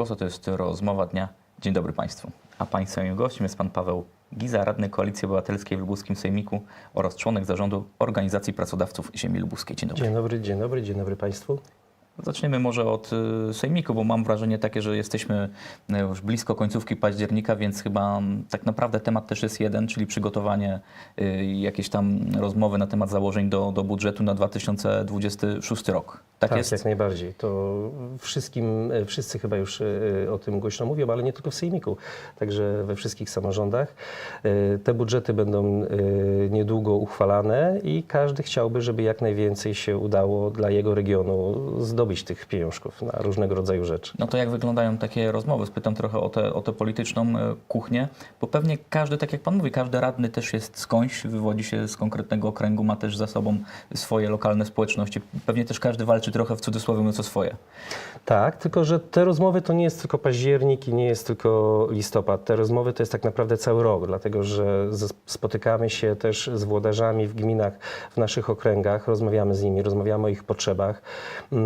Głos, a to jest rozmowa dnia. Dzień dobry Państwu. A Państwa gościem jest Pan Paweł Giza, radny Koalicji Obywatelskiej w Lubuskim Sejmiku oraz członek zarządu Organizacji Pracodawców Ziemi Lubuskiej. Dzień dobry. Dzień dobry, dzień dobry, dzień dobry Państwu. Zaczniemy może od y, Sejmiku, bo mam wrażenie takie, że jesteśmy y, już blisko końcówki października, więc chyba mm, tak naprawdę temat też jest jeden, czyli przygotowanie y, jakieś tam rozmowy na temat założeń do, do budżetu na 2026 rok. Tak, Tak, jest? jak najbardziej. To wszystkim, wszyscy chyba już o tym głośno mówią, ale nie tylko w Sejmiku, także we wszystkich samorządach. Te budżety będą niedługo uchwalane i każdy chciałby, żeby jak najwięcej się udało dla jego regionu zdobyć tych pieniążków na różnego rodzaju rzeczy. No to jak wyglądają takie rozmowy? Spytam trochę o tę o polityczną e, kuchnię, bo pewnie każdy, tak jak Pan mówi, każdy radny też jest skądś, wywodzi się z konkretnego okręgu, ma też za sobą swoje lokalne społeczności. Pewnie też każdy walczy trochę w cudzysłowie mówiąc o swoje. Tak, tylko że te rozmowy to nie jest tylko październik i nie jest tylko listopad. Te rozmowy to jest tak naprawdę cały rok, dlatego że spotykamy się też z włodarzami w gminach, w naszych okręgach, rozmawiamy z nimi, rozmawiamy o ich potrzebach e,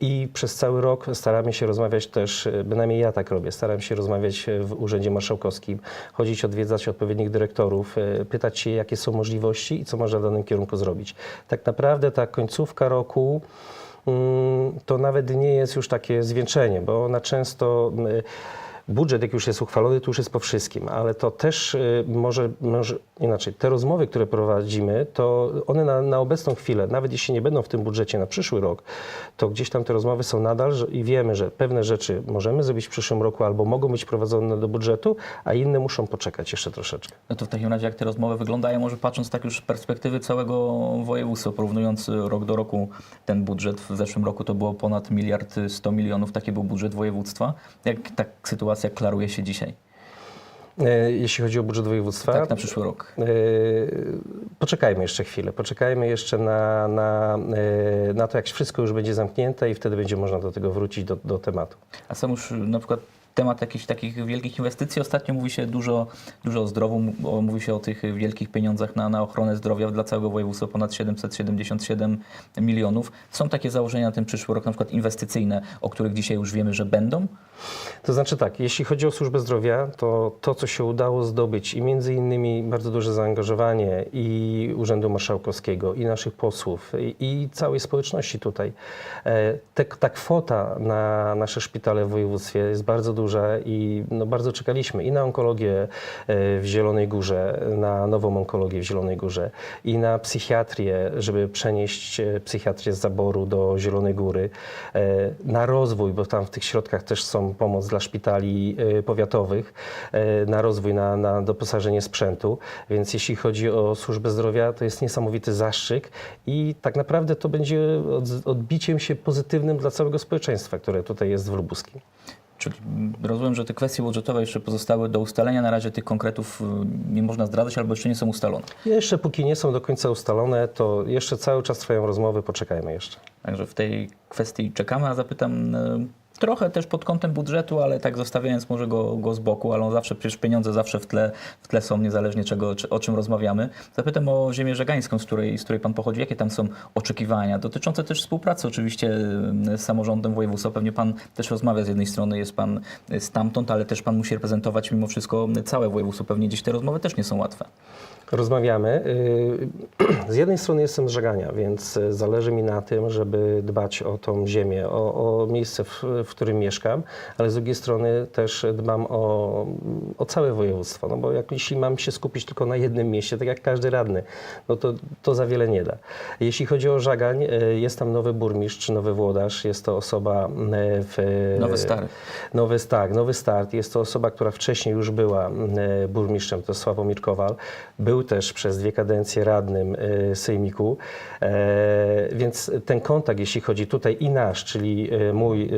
i przez cały rok staramy się rozmawiać też, e, bynajmniej ja tak robię, staram się rozmawiać e, w Urzędzie Marszałkowskim, chodzić, odwiedzać odpowiednich dyrektorów, e, pytać się, jakie są możliwości i co można w danym kierunku zrobić. Tak naprawdę ta końcówka roku mm, to nawet nie jest już takie zwieńczenie, bo ona często. Budżet, jak już jest uchwalony, to już jest po wszystkim, ale to też y, może, może inaczej. Te rozmowy, które prowadzimy, to one na, na obecną chwilę, nawet jeśli nie będą w tym budżecie na przyszły rok, to gdzieś tam te rozmowy są nadal i wiemy, że pewne rzeczy możemy zrobić w przyszłym roku albo mogą być prowadzone do budżetu, a inne muszą poczekać jeszcze troszeczkę. No to w takim razie jak te rozmowy wyglądają, może patrząc tak już z perspektywy całego województwa, porównując rok do roku ten budżet, w zeszłym roku to było ponad miliard 100 milionów, taki był budżet województwa. Jak tak sytuacja klaruje się dzisiaj? E, Jeśli chodzi o budżet województwa, Tak, na przyszły rok. Yy, Poczekajmy jeszcze chwilę, poczekajmy jeszcze na, na, yy, na to, jak wszystko już będzie zamknięte i wtedy będzie można do tego wrócić, do, do tematu. A są już na przykład temat jakichś takich wielkich inwestycji. Ostatnio mówi się dużo, dużo o zdrowiu, mówi się o tych wielkich pieniądzach na, na ochronę zdrowia dla całego województwa, ponad 777 milionów. Są takie założenia na ten przyszły rok, na przykład inwestycyjne, o których dzisiaj już wiemy, że będą. To znaczy tak, jeśli chodzi o służbę zdrowia, to to, co się udało zdobyć i między innymi bardzo duże zaangażowanie i Urzędu Marszałkowskiego, i naszych posłów, i, całej społeczności tutaj, e, ta kwota na nasze szpitale w województwie jest bardzo duża i no, bardzo czekaliśmy i na onkologię e, w Zielonej Górze, na nową onkologię w Zielonej Górze i na psychiatrię, żeby przenieść e, psychiatrię z zaboru do Zielonej Góry, e, na rozwój, bo tam w tych środkach też są pomoc dla szpitali powiatowych, na rozwój, na, na doposażenie sprzętu. Więc jeśli chodzi o służbę zdrowia, to jest niesamowity zastrzyk i tak naprawdę to będzie od- odbiciem się pozytywnym dla całego społeczeństwa, które tutaj jest w Lubuskim. Czyli rozumiem, że te kwestie budżetowe jeszcze pozostały do ustalenia. Na razie tych konkretów y, nie można zdradzać albo jeszcze nie są ustalone. Jeszcze póki nie są do końca ustalone, to jeszcze cały czas trwają rozmowy, poczekajmy jeszcze. Także w tej kwestii czekamy, a zapytam y, trochę też pod kątem budżetu, ale tak zostawiając może go, go z boku, ale on zawsze, przecież pieniądze zawsze w tle, w tle są, niezależnie czego, czy, o czym rozmawiamy. Zapytam o ziemię żegańską, z której, z której Pan pochodzi. Jakie tam są oczekiwania dotyczące też współpracy oczywiście y, z samorządem województwa? Pewnie Pan też rozmawia z jednej strony, jest Pan y, stamtąd, ale też Pan musi reprezentować mimo wszystko całe województwo. Pewnie gdzieś te rozmowy też nie są łatwe. Rozmawiamy. Yy, Z jednej strony jestem z Żegania, więc y, zależy mi na tym, żeby dbać o tą ziemię, o, o miejsce, w, w którym mieszkam, ale z drugiej strony też dbam o, o całe województwo, no bo jak, jeśli mam się skupić tylko na jednym mieście, tak jak każdy radny, no to, to za wiele nie da. Jeśli chodzi o Żagań, y, jest tam nowy burmistrz, nowy włodarz, jest to osoba y, w... Nowy stary. Nowy, tak, nowy start. Jest to osoba, która wcześniej już była burmistrzem, to Sławomir Kowal. Był też przez dwie kadencje radnym e, Sejmiku. E, więc ten kontakt, jeśli chodzi tutaj i nasz, czyli e, mój e,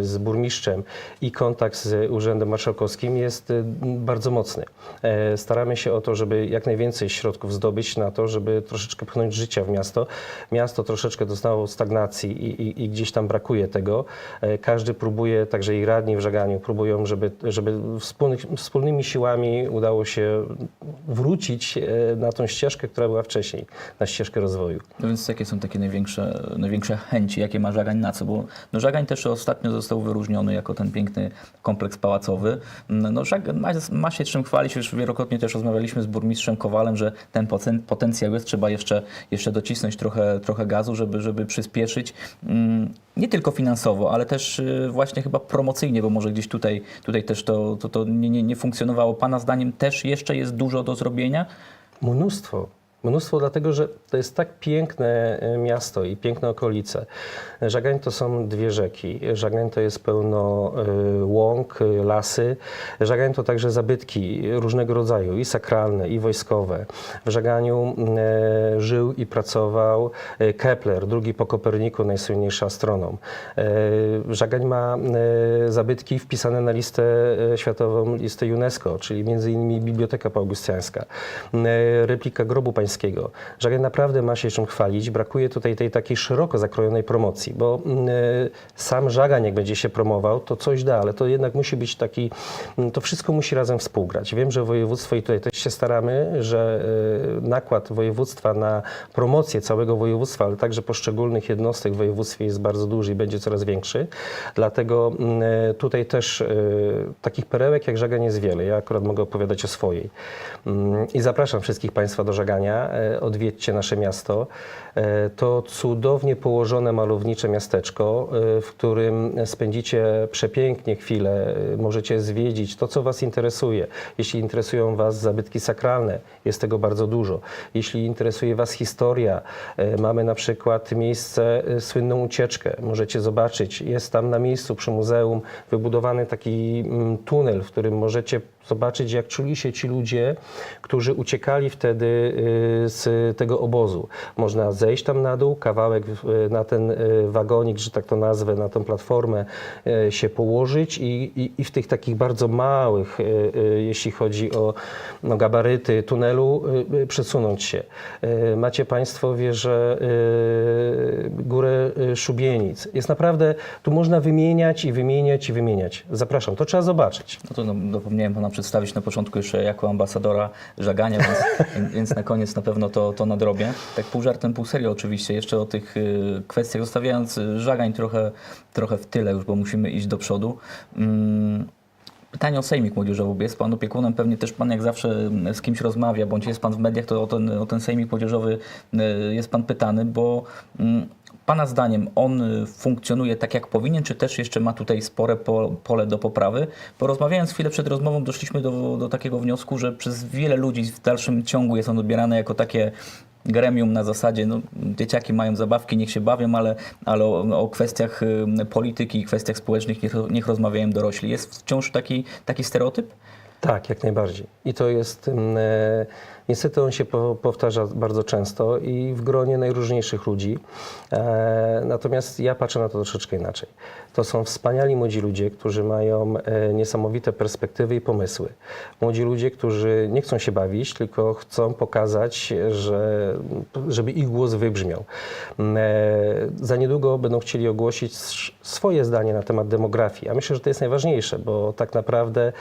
z burmistrzem i kontakt z Urzędem Marszałkowskim jest bardzo mocny. E, staramy się o to, żeby jak najwięcej środków zdobyć na to, żeby troszeczkę pchnąć życia w miasto. Miasto troszeczkę doznało stagnacji i, i, i gdzieś tam brakuje tego. E, Każdy próbuje, także i radni w Żaganiu próbują, żeby, żeby wspólnymi siłami udało się wrócić e, na tą ścieżkę, która była wcześniej, na ścieżkę rozwoju. No więc jakie są takie największe, największe chęci, jakie ma Żagań na co? Bo no Żagań też ostatnio został wyróżniony jako ten piękny kompleks pałacowy. No, Żagan ma, ma się czym chwalić, już wielokrotnie też rozmawialiśmy z burmistrzem Kowalem, że ten poten- potencjał jest, trzeba jeszcze, jeszcze docisnąć trochę, trochę gazu, żeby, żeby przyspieszyć. Nie tylko finansowo, ale też y, właśnie chyba promocyjnie, bo może gdzieś tutaj, tutaj też to, to, to nie, nie, nie funkcjonowało. Pana zdaniem też jeszcze jest dużo do zrobienia? Mnóstwo. Mnóstwo, dlatego że to jest tak piękne e, miasto i piękne okolice. Żagań to są dwie rzeki. Żagań to jest pełno e, łąk, e, lasy. Żagań to także zabytki różnego rodzaju, i sakralne, i wojskowe. W Żaganiu żył i pracował Kepler, drugi po Koperniku, najsłynniejszy astronom. Żagań ma zabytki wpisane na listę światową, listę UNESCO, czyli między innymi Biblioteka Paugustiańska, replika grobu pańskiego. Żagań naprawdę ma się czym chwalić. Brakuje tutaj tej takiej szeroko zakrojonej promocji, bo e, sam Żagań, jak będzie się promował, to coś da, ale to jednak musi być taki, mm, to wszystko musi razem współgrać. Wiem, że województwo i tutaj też się staramy, że e, nakład województwa na promocję całego województwa, ale także poszczególnych jednostek w województwie jest bardzo duży i będzie coraz większy. Dlatego e, tutaj też e, takich perełek jak Żagań jest wiele. Ja akurat mogę opowiadać o swojej. Mm, I zapraszam wszystkich Państwa do Żagania. E, Odwiedźcie nasze miasto. E, To cudownie położone malownicze miasteczko, e, w którym spędzicie przepięknie chwilę. E, Możecie zwiedzić to, co Was interesuje. Jeśli interesują Was zabytki sakralne, jest tego bardzo dużo. Jeśli interesuje Was historia, e, mamy na przykład miejsce, słynną ucieczkę. Możecie zobaczyć. Jest tam na miejscu przy muzeum wybudowany taki mm, tunel, w którym możecie zobaczyć, jak czuli się ci ludzie, którzy uciekali wtedy z tego obozu. Można zejść tam na dół, kawałek y, na ten y, wagonik, że tak to nazwę, na tą platformę y, się położyć i, i, i w tych takich bardzo małych, jeśli chodzi o no, gabaryty tunelu, przesunąć się. Macie Państwo wieżę Górę Szubienic. Jest naprawdę, tu można wymieniać i wymieniać i wymieniać. Zapraszam, to trzeba zobaczyć. No to no, zapomniałem pana przedstawić na początku jeszcze jako ambasadora żagania, więc, więc na koniec na pewno to, to nadrobię. Tak pół żartem, pół oczywiście, jeszcze o tych y, kwestiach, zostawiając y, żagań trochę, trochę w tyle już, bo musimy iść do przodu. Mm, Pytanie o Sejmik Młodzieżowy. Jest Pan opiekunem, pewnie też Pan jak zawsze mm, z kimś rozmawia, bądź jest Pan w mediach, to o ten, o ten Sejmik Młodzieżowy y, jest Pan pytany, bo mm, Pana zdaniem on funkcjonuje tak jak powinien, czy też jeszcze ma tutaj spore po, pole do poprawy? Bo rozmawiając chwilę przed rozmową doszliśmy do, do takiego wniosku, że przez wiele ludzi w dalszym ciągu jest on odbierany jako takie gremium na zasadzie, no, dzieciaki mają zabawki, niech się bawią, ale, ale o, o kwestiach y, polityki i kwestiach społecznych niech, niech rozmawiają dorośli. Jest wciąż taki, taki stereotyp? Tak, jak najbardziej. I to jest, e, niestety on się po, powtarza bardzo często i w gronie najróżniejszych ludzi. E, natomiast ja patrzę na to troszeczkę inaczej. To są wspaniali młodzi ludzie, którzy mają e, niesamowite perspektywy i pomysły. Młodzi ludzie, którzy nie chcą się bawić, tylko chcą pokazać, że, żeby ich głos wybrzmiał. Mm, E, za niedługo będą chcieli ogłosić swoje zdanie na temat demografii. A myślę, że to jest najważniejsze, bo tak naprawdę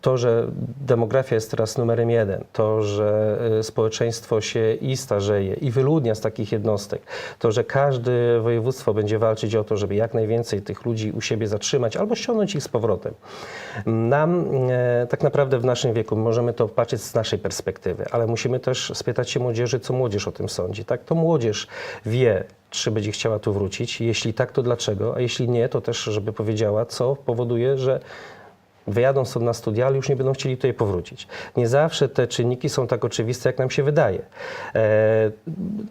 to, że demografia jest teraz numerem jeden, to, że e, społeczeństwo się i starzeje, i wyludnia z takich jednostek, to, że każde województwo będzie walczyć o to, żeby jak najwięcej tych ludzi u siebie zatrzymać albo ściągnąć ich z powrotem. Nam e, tak naprawdę w naszym wieku możemy to patrzeć z naszej perspektywy, ale musimy też spytać się młodzieży, co młodzież o tym sądzi. Tak, to młodzież wie, czy będzie chciała tu wrócić. Jeśli tak, to dlaczego? A jeśli nie, to też, żeby powiedziała, co powoduje, że wyjadą stąd na studia, ale już nie będą chcieli tutaj powrócić. Nie zawsze te czynniki są tak oczywiste, jak nam się wydaje. E,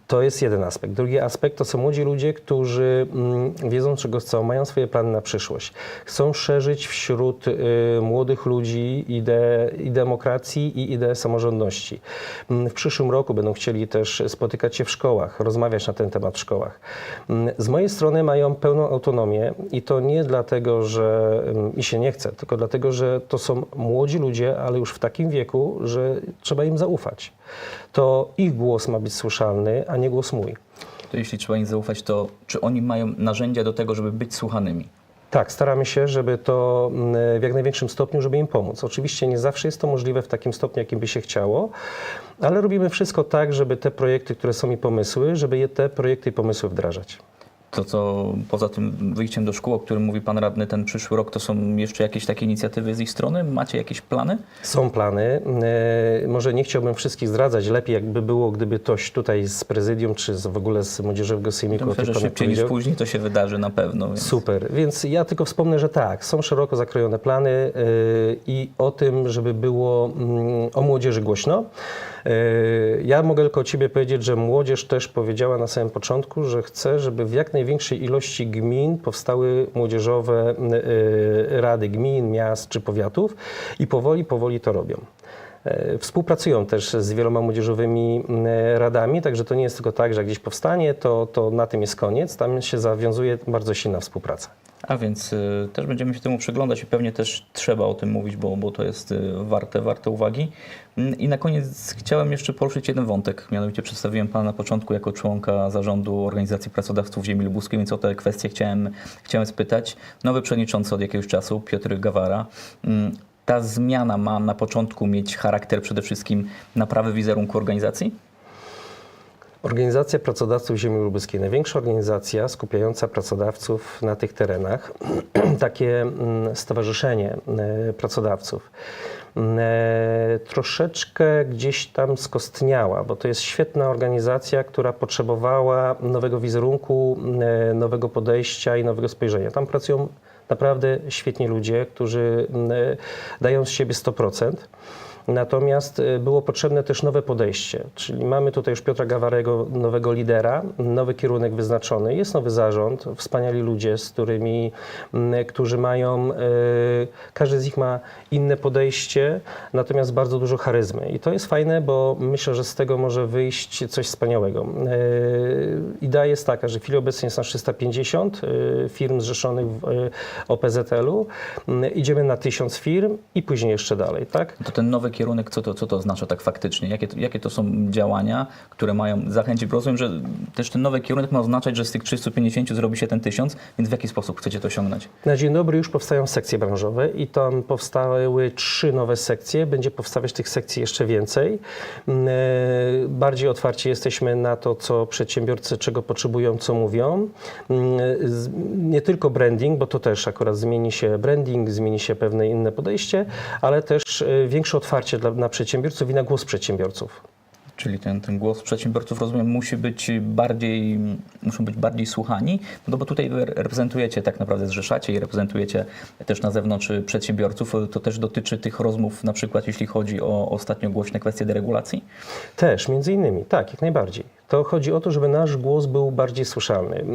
to jest jeden aspekt. Drugi aspekt to są młodzi ludzie, którzy mm, wiedzą, czego chcą, mają swoje plany na przyszłość. Chcą szerzyć wśród y, młodych ludzi ideę i demokracji i ideę samorządności. Mm, W przyszłym roku będą chcieli też spotykać się w szkołach, rozmawiać na ten temat w szkołach. Mm, Z mojej strony mają pełną autonomię i to nie dlatego, że mi się nie chce, tylko dlatego, że to są młodzi ludzie, ale już w takim wieku, że trzeba im zaufać. To ich głos ma być słyszalny, a nie głos mój. To jeśli trzeba im zaufać, to czy oni mają narzędzia do tego, żeby być słuchanymi? Tak, staramy się, żeby to mm, w jak największym stopniu, żeby im pomóc. Oczywiście nie zawsze jest to możliwe w takim stopniu, jakim by się chciało, ale robimy wszystko tak, żeby te projekty, które są i pomysły, żeby je te projekty i pomysły wdrażać. To co poza tym wyjściem do szkół, o którym mówi pan radny, ten przyszły rok, to są jeszcze jakieś takie inicjatywy z ich strony? Macie jakieś plany? Są plany. E, Może nie chciałbym wszystkich zdradzać. Lepiej jakby było, gdyby ktoś tutaj z prezydium, czy z, w ogóle z Młodzieżowego Sejmiku myślę, że szybciej niż później to się wydarzy na pewno. Więc... Super, więc ja tylko wspomnę, że tak, są szeroko zakrojone plany yy, i o tym, żeby było mm, o młodzieży głośno. Yy, Ja mogę tylko o Ciebie powiedzieć, że młodzież też powiedziała na samym początku, że chce, żeby w jak największej ilości gmin powstały młodzieżowe yy, rady gmin, miast czy powiatów i powoli, powoli to robią. E, Współpracują też z wieloma młodzieżowymi e, radami, także to nie jest tylko tak, że gdzieś powstanie, to, to na tym jest koniec. Tam się zawiązuje bardzo silna współpraca. A więc y, też będziemy się temu przyglądać i pewnie też trzeba o tym mówić, bo, bo to jest y, warte, warte uwagi. Mm, I na koniec chciałem jeszcze poruszyć jeden wątek. Mianowicie przedstawiłem Pana na początku jako członka zarządu Organizacji Pracodawców Ziemi Lubuskiej, więc o te kwestie chciałem, chciałem spytać. Nowy przewodniczący od jakiegoś czasu, Piotr Gawara. Mm, Ta zmiana ma na początku mieć charakter przede wszystkim naprawy wizerunku organizacji? Organizacja Pracodawców Ziemi Lubuskiej, największa organizacja skupiająca pracodawców na tych terenach, takie mm, stowarzyszenie e, pracodawców. mm, e, Troszeczkę gdzieś tam skostniała, bo to jest świetna organizacja, która potrzebowała nowego wizerunku, e, nowego podejścia i nowego spojrzenia. Tam pracują naprawdę świetni ludzie, którzy mm, dają z siebie 100%. Natomiast y, było potrzebne też nowe podejście, czyli mamy tutaj już Piotra Gawarego, nowego lidera, nowy kierunek wyznaczony, jest nowy zarząd, wspaniali ludzie, z którymi, mm, którzy mają, y, każdy z nich ma inne podejście, natomiast bardzo dużo charyzmy. I to jest fajne, bo myślę, że z tego może wyjść coś wspaniałego. Y, Idea jest taka, że w chwili obecnej jest nas 350 y, firm zrzeszonych w OPZL-u, Mm, idziemy na 1000 firm i później jeszcze dalej, tak? To ten nowy kierunek, co to, co to oznacza tak faktycznie? Jakie jakie to są działania, które mają zachęcić? Rozumiem, że też ten nowy kierunek ma oznaczać, że z tych 350 zrobi się ten 1000, więc w jaki sposób chcecie to osiągnąć? Na dzień dobry już powstają sekcje branżowe i tam powstały trzy nowe sekcje. Będzie powstawać tych sekcji jeszcze więcej. Mm, Bardziej otwarci jesteśmy na to, co przedsiębiorcy, czego potrzebują, co mówią. Mm, Nie tylko branding, bo to też akurat zmieni się branding, zmieni się pewne inne podejście, ale też e, większe otwarcie dla, na przedsiębiorców i na głos przedsiębiorców. Czyli ten, ten głos przedsiębiorców, rozumiem, musi być bardziej, muszą być bardziej słuchani, no bo tutaj reprezentujecie tak naprawdę, zrzeszacie i reprezentujecie też na zewnątrz przedsiębiorców. To też dotyczy tych rozmów, na przykład jeśli chodzi o ostatnio głośne kwestie deregulacji? Też, między innymi, tak, jak najbardziej. To chodzi o to, żeby nasz głos był bardziej słyszalny.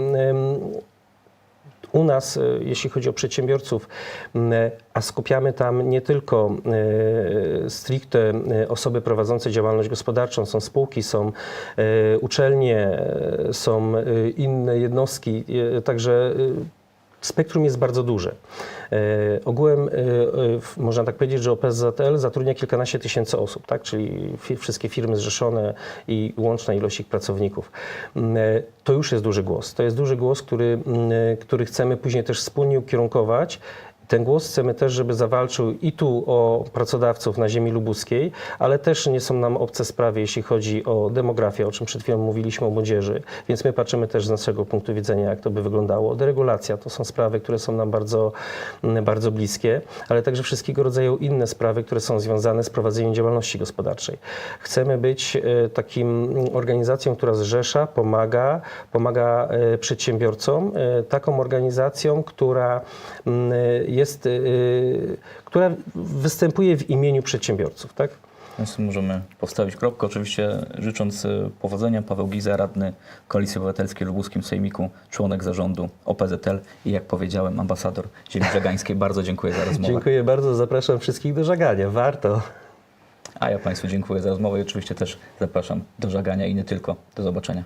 U nas, y, jeśli chodzi o przedsiębiorców, m, a skupiamy tam nie tylko y, stricte osoby prowadzące działalność gospodarczą, są spółki, są uczelnie, są inne jednostki, także Spektrum jest bardzo duże. E, ogółem e, e, można tak powiedzieć, że OPZL zatrudnia kilkanaście tysięcy osób, tak? czyli wszystkie firmy zrzeszone i łączna ilość ich pracowników. Mm, To już jest duży głos. To jest duży głos, który, mm, który chcemy później też wspólnie ukierunkować. Ten głos chcemy też, żeby zawalczył i tu o pracodawców na ziemi lubuskiej, ale też nie są nam obce sprawy, jeśli chodzi o demografię, o czym przed chwilą mówiliśmy o młodzieży, więc my patrzymy też z naszego punktu widzenia, jak to by wyglądało. Deregulacja to są sprawy, które są nam bardzo, mm, bardzo bliskie, ale także wszystkiego rodzaju inne sprawy, które są związane z prowadzeniem działalności gospodarczej. Chcemy być e, takim mm, organizacją, która zrzesza, pomaga, pomaga e, przedsiębiorcom, e, taką organizacją, która mm, jest, e, która występuje w imieniu przedsiębiorców, tak? Więc możemy postawić kropkę. Oczywiście życząc e, powodzenia, Paweł Giza, radny Koalicji Obywatelskiej w Lubuskim Sejmiku, członek zarządu OPZL i jak powiedziałem, ambasador ziemi żegańskiej. Bardzo dziękuję za rozmowę. Dziękuję bardzo, zapraszam wszystkich do żagania. Warto. A ja Państwu dziękuję za rozmowę i oczywiście też zapraszam do żagania i nie tylko. Do zobaczenia.